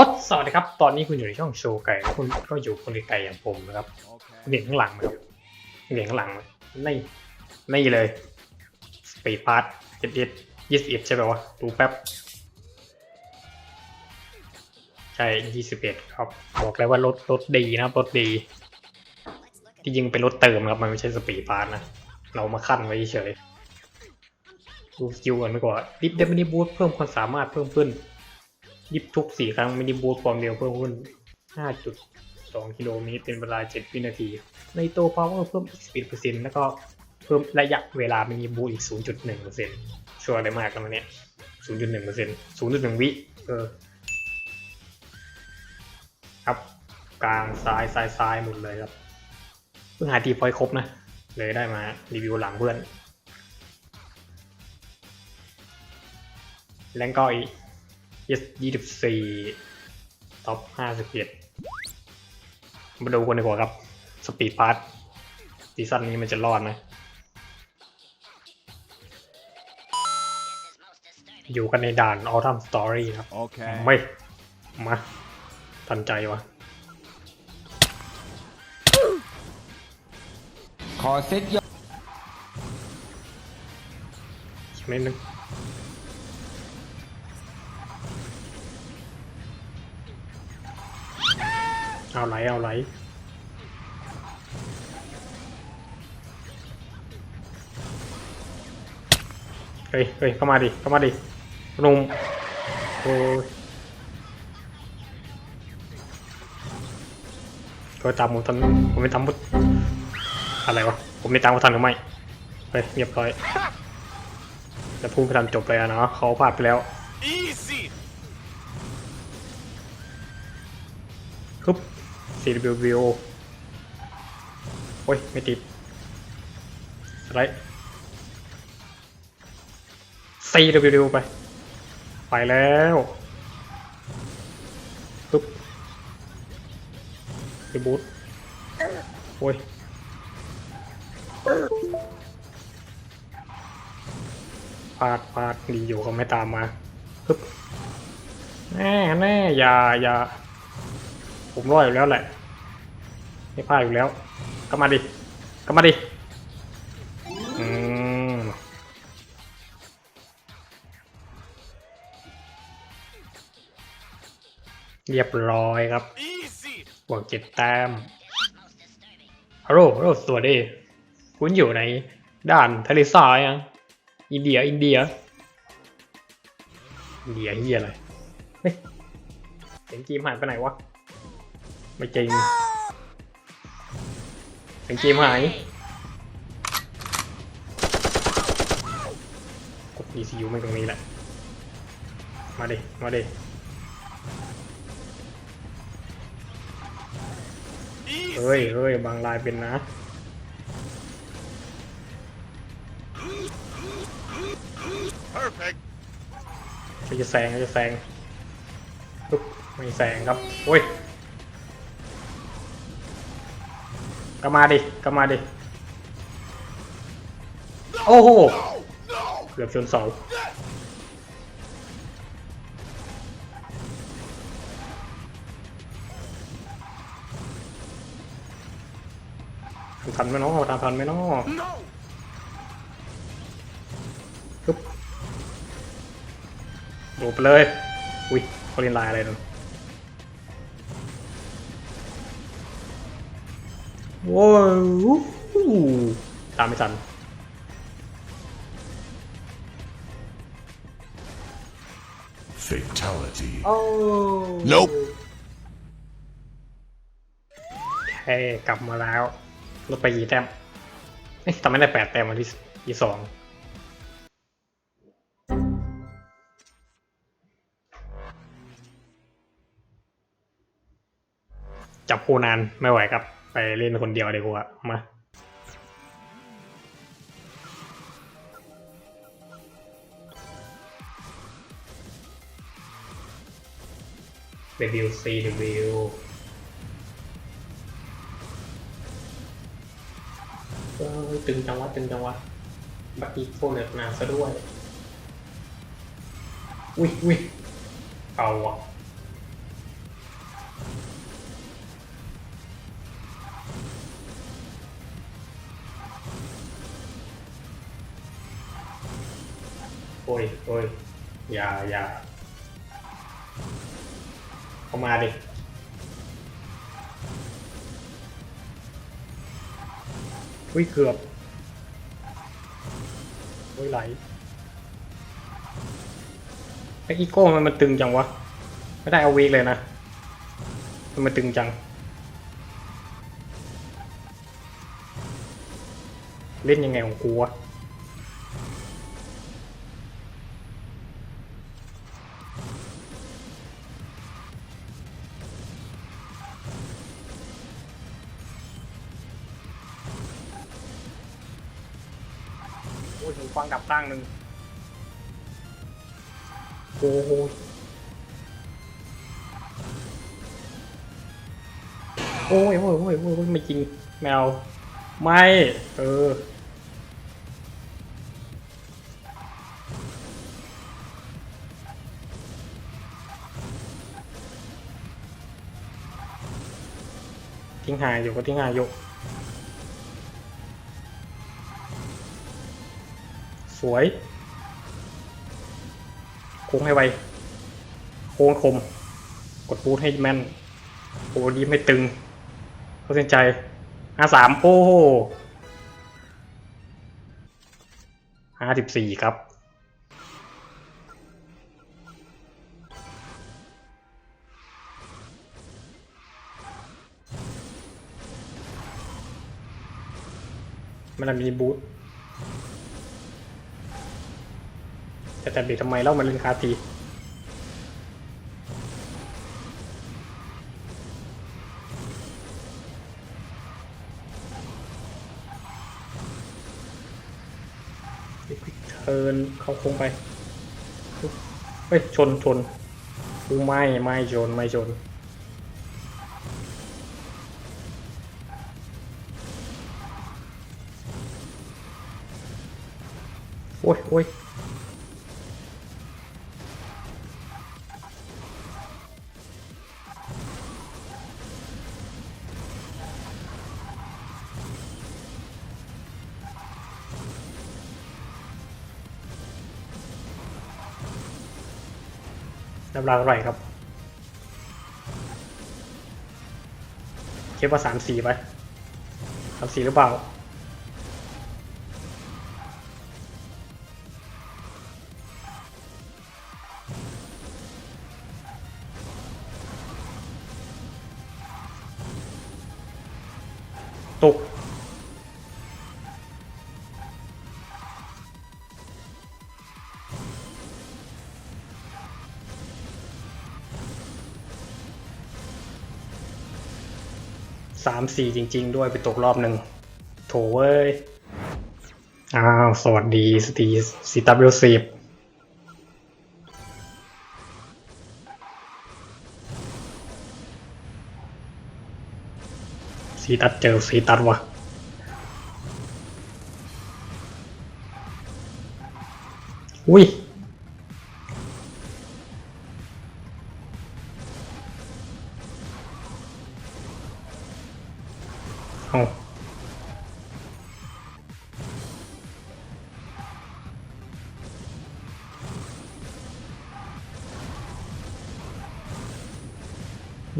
อ๊อสวัสดีครับ ตอนนี้คุณอยู่ในช่องโชว์ไก่คุณก็อยู่คนไกลๆอย่างผมนะครับคุณเห็นข้างหลังไหมครับคุณเห็นข้างหลังไมนี่นี่เลยสปีดพาร์ทเจ็ดเอ็ดยี่สิบเอ็ดใช่ไหมวะดูแป๊บ ใช่ยี่สิบเอ็ดครับ บอกเลยว่ารถรถดีนะครับรถดี ที่จริงเป็นรถเติมครับมันไม่ใช่สปีดพาร์ทนะ เรามาขั้นไว้เฉยดูสกิลกันไปก่อนดิฟเดมินิบูทเพิ่มความสามารถเพิ่มขึ้น ยิบทุกสี่ครั้งไมินิบูทความเร็วเพิ่มขึ้น 5.2 กิโลเมตรเป็นเวลา 7 วินาที ในตัวพาวเวอร์เพิ่มอีก11%แล้วก็เพิ่มระยะเวลามินิบูทอีก 0.1%ชัวร์ได้มากแล้วมันเนี่ย 0.1% 0.1 วิ เออ ครับ กลางซ้ายซ้ายซ้ายหมดเลยครับ เพิ่งหาทีพอยครบนะ เลยได้มารีวิวหลังเพื่อน แล้วก็อีก yes ยี่สิบสี่ท็อปห้าสิบเอ็ดมาดูกันดีกว่าครับ สปีดพาร์ทซีซั่นนี้มันจะรอดไหมอยู่กันในด่าน Autumn Story ครับ Okay. ไม่ มา ทันใจวะ ขอเซ็ตยอดอีกนิดนึง เอาไหลเอาไหลเฮ้ยเฮ้ยเข้ามาดิ เข้ามาดิหนุ่มโอ้ยก็ตามผมทันผมไม่ตามมุดอะไรวะ ผมไม่ตามเขาทันหรือไม่เฮ้ยเรียบร้อยแล้วพูดไปทำจบไปอะเนาะเขาพลาดไปแล้ว Easy ฮึบ CWO โอ้ย ไม่ติด อะไร CWO ไป ไปแล้วฮึบรีบูทโอ้ยพาดพาดดีอยู่เขาไม่ตามมาฮึบแน่แน่อย่าอย่า ผมรอดอยู่แล้วแหละ ไม่พลาดอยู่แล้วก็มาดิก็มาดิอืมเรียบร้อยครับ Easy บวกเจ็ดแต้มฮัลโหลฮัลโหลสวัสดีคุณอยู่ในด่านทะเลทรายอะอินเดีย อินเดีย อินเดียเฮียอะไรเฮ้ยเสียงจีมหายไปไหนวะ ไม่จริงเสียงจีมหายกด ECU ไม่ตรงนี้แหละ มาดิ มาดิ Easy เฮ้ยเฮ้ยบางลายเป็นนะ Perfect เขาจะแซงเขาจะแซงปุ๊บไม่แซงครับ โอ้ย ก็มาดิก็มาดิ โอ้โห เกือบชนเสาทันไหมเนาะทันทันไหมเนาะ No ปุ๊บโดดไปเลย อุ้ยเขาเรียนลายอะไรนั่น ว้าวตามไม่ทัน Fatality. โอ้ Nope แค่กลับมาแล้วลดไปกี่แต้มเอ๊ะทำไม่ได้แปดแต้มวันที่ที่สองจับคู่นานไม่ไหวครับ ไปเล่นคนเดียวดีกว่ามาเดบิวซีเดบิวเออตึงจังวะตึงจังวะบักอีโฟเน็ตนาซะด้วย อุ้ยอุ้ยเอาอะ อ้ยโอ้ยอย่าอย่าเข้ามาดิอุ้ยเกือบโอ้ยไหลไออีโก้มันมันตึงจังวะ ไม่ได้เอาวีเลยนะ มันมันตึงจัง เล่นยังไงของกูวะ โอ้ยหูฟังดับตั้งหนึ่งโอ้โหโอ้ยโอ้ยโอ้ยโอ้ยโอ้ยไม่จริงแมว ไม่ เออทิ้งหายอยู่ก็ทิ้งหายอยู่ สวย โค้งให้ไว โค้งคม กดบูทให้แม่นโอ้ดีไม่ตึงเขาเส้นใจห้าสามโอ้โหห้าสิบสี่ครับมันมีบูท จะจัดเด็กทำไมเล่ามันเล่นคาตีเทิร์นเขาคงไปเฮ้ยชนชนกูไม่ไม่ชนไม่ชนโอ้ยโอ้ย น้ำลายเท่าไรครับ เคปว่าสามสี่ไปสามสี่หรือเปล่าามสี่จริง ๆ ด้วยไปตกรอบหนึ่งโถเว้ย อ้าว สวัสดีสตีสีตับเบลสิบสีตัดเจอสีตัดวะอุ้ย เอา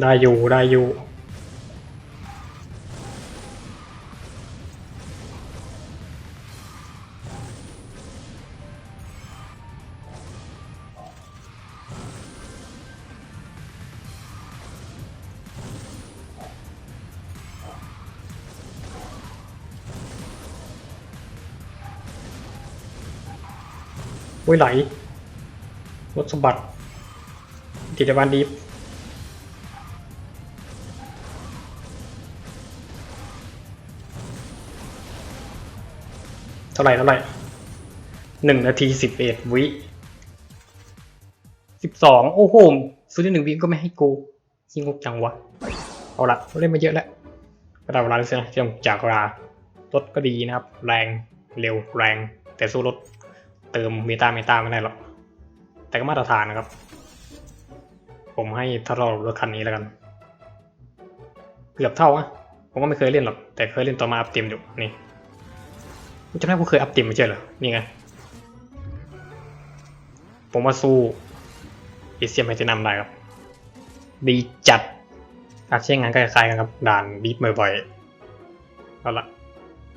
ได้อยู่ได้อยู่ อุ้ยไหลรถสะบัดติดบานดีเท่าไหร่เท่าไหร่หนึ่งนาทีสิบเอ็ดวิสิบสองโอ้โหซื้อได้หนึ่งวิก็ไม่ให้กูยิงงกจังวะ เอาละเล่นมาเยอะแล้วก็ได้เวลาแล้วสินะเชื่อมจากรารถก็ดีนะครับ แรงเร็วแรงแต่สู้รถ เติมเมตาเมตาไม่ได้หรอก แต่ก็มาตรฐานนะครับ ผมให้ทดลองรถคันนี้แล้วกัน เกือบเท่าอะผมก็ไม่เคยเล่นหรอก แต่เคยเล่นต่อมาอัพเต็มอยู่นี่จำได้กูเคยอัพเต็มไม่ใช่เหรอ นี่ไง ผมว่าสู้เอเซียมไม่จะนำได้ครับ ดีจัดอาเช่นงั้นก็คล้ายๆกันครับ ด่านบีบบ่อยๆเอาละ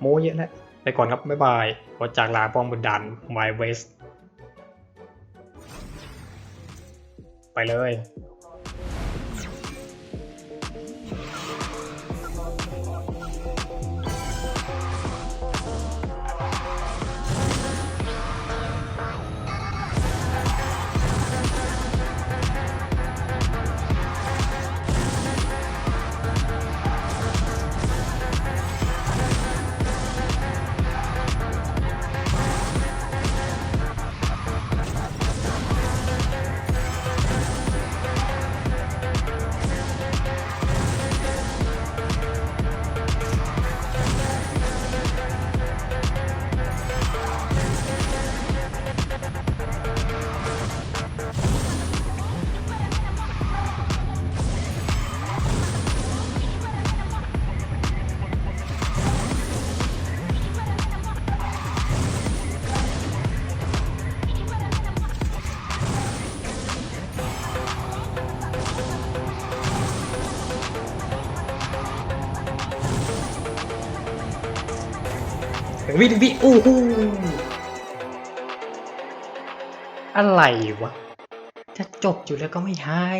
โมเยอะแล้ว ไปก่อนครับ บ๊ายบายขอจากลาป้องบนดันไวเวสไปเลย วิถึงวิโอ้หูอะไรวะ จะจบอยู่แล้วก็ไม่ให้